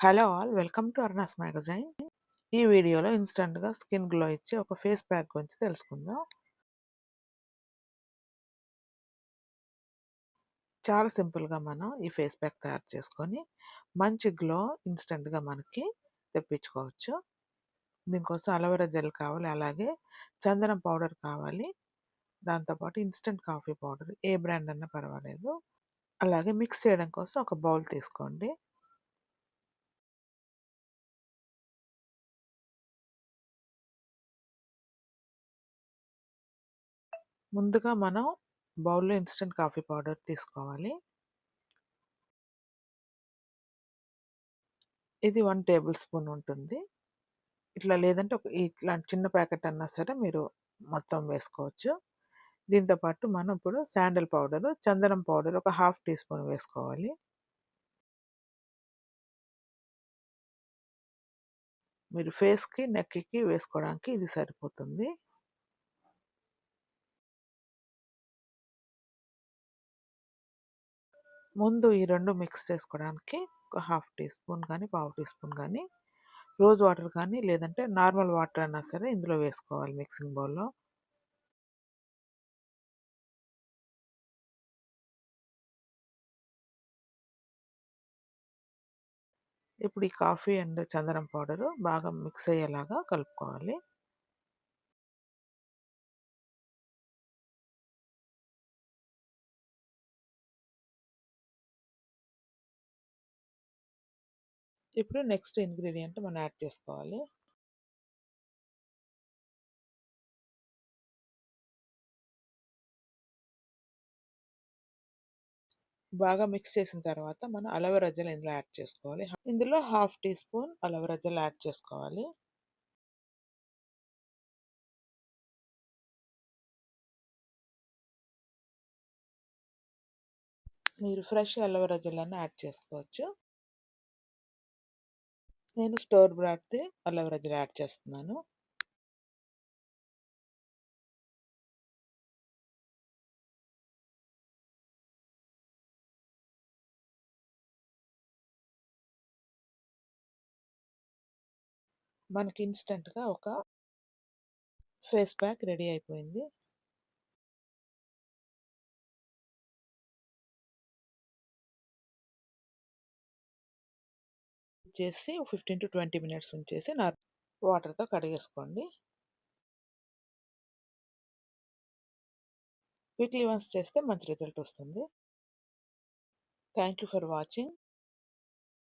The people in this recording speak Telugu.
Hello all welcome to అర్నాస్ magazine. ఈ వీడియోలో ఇన్స్టంట్గా స్కిన్ గ్లో ఇచ్చే ఒక ఫేస్ ప్యాక్ గురించి తెలుసుకుందాం. చాలా సింపుల్గా మనం ఈ ఫేస్ ప్యాక్ తయారు చేసుకొని మంచి గ్లో ఇన్స్టంట్గా మనకి తెప్పించుకోవచ్చు. దీనికోసం అలోవెరా జెల్ కావాలి అలాగే చందనం పౌడర్ కావాలి దాంతోపాటు ఇన్స్టంట్ కాఫీ పౌడర్ ఏ బ్రాండ్ అన్నా పర్వాలేదు. అలాగే మిక్స్ చేయడం కోసం ఒక బౌల్ తీసుకోండి. ముందుగా మనం బౌల్లో ఇన్స్టెంట్ కాఫీ పౌడర్ తీసుకోవాలి. ఇది వన్ టేబుల్ స్పూన్ ఉంటుంది. ఇట్లా లేదంటే ఒక ఇట్లాంటి చిన్న ప్యాకెట్ అన్నా సరే మీరు మొత్తం వేసుకోవచ్చు. దీంతోపాటు మనం ఇప్పుడు శాండల్ పౌడర్ చందనం పౌడర్ ఒక హాఫ్ టీ స్పూన్ వేసుకోవాలి. మీరు ఫేస్కి నెక్కి వేసుకోవడానికి ఇది సరిపోతుంది. ముందు ఈ రెండు మిక్స్ చేసుకోవడానికి ఒక హాఫ్ టీ స్పూన్ కానీ పావు టీ స్పూన్ కానీ రోజ్ వాటర్ కానీ లేదంటే నార్మల్ వాటర్ అయినా సరే ఇందులో వేసుకోవాలి మిక్సింగ్ బౌల్లో. ఇప్పుడు ఈ కాఫీ అండ్ చందనం పౌడరు బాగా మిక్స్ అయ్యేలాగా కలుపుకోవాలి. ఇప్పుడు నెక్స్ట్ ఇంగ్రీడియంట్ మనం యాడ్ చేసుకోవాలి. బాగా మిక్స్ చేసిన తర్వాత మనం అలవెరా జెల్ ఇందులో యాడ్ చేసుకోవాలి. ఇందులో half teaspoon aloe vera gel add చేసుకోవాలి. మీరు ఫ్రెష్ అలోవెరా జెల్ అన్న యాడ్ చేసుకోవచ్చు. నేను స్టోర్ బ్రాడ్ది అలోవెరా జెల్ యాడ్ చేస్తున్నాను. మనకి ఇన్స్టెంట్గా ఒక ఫేస్ ప్యాక్ రెడీ అయిపోయింది. చేసి ఫిఫ్టీన్ టు ట్వంటీ మినిట్స్ ఉంచేసి నా వాటర్తో కడిగేసుకోండి. వీక్లీ వన్స్ చేస్తే మంచి రిజల్ట్ వస్తుంది. Thank you for watching.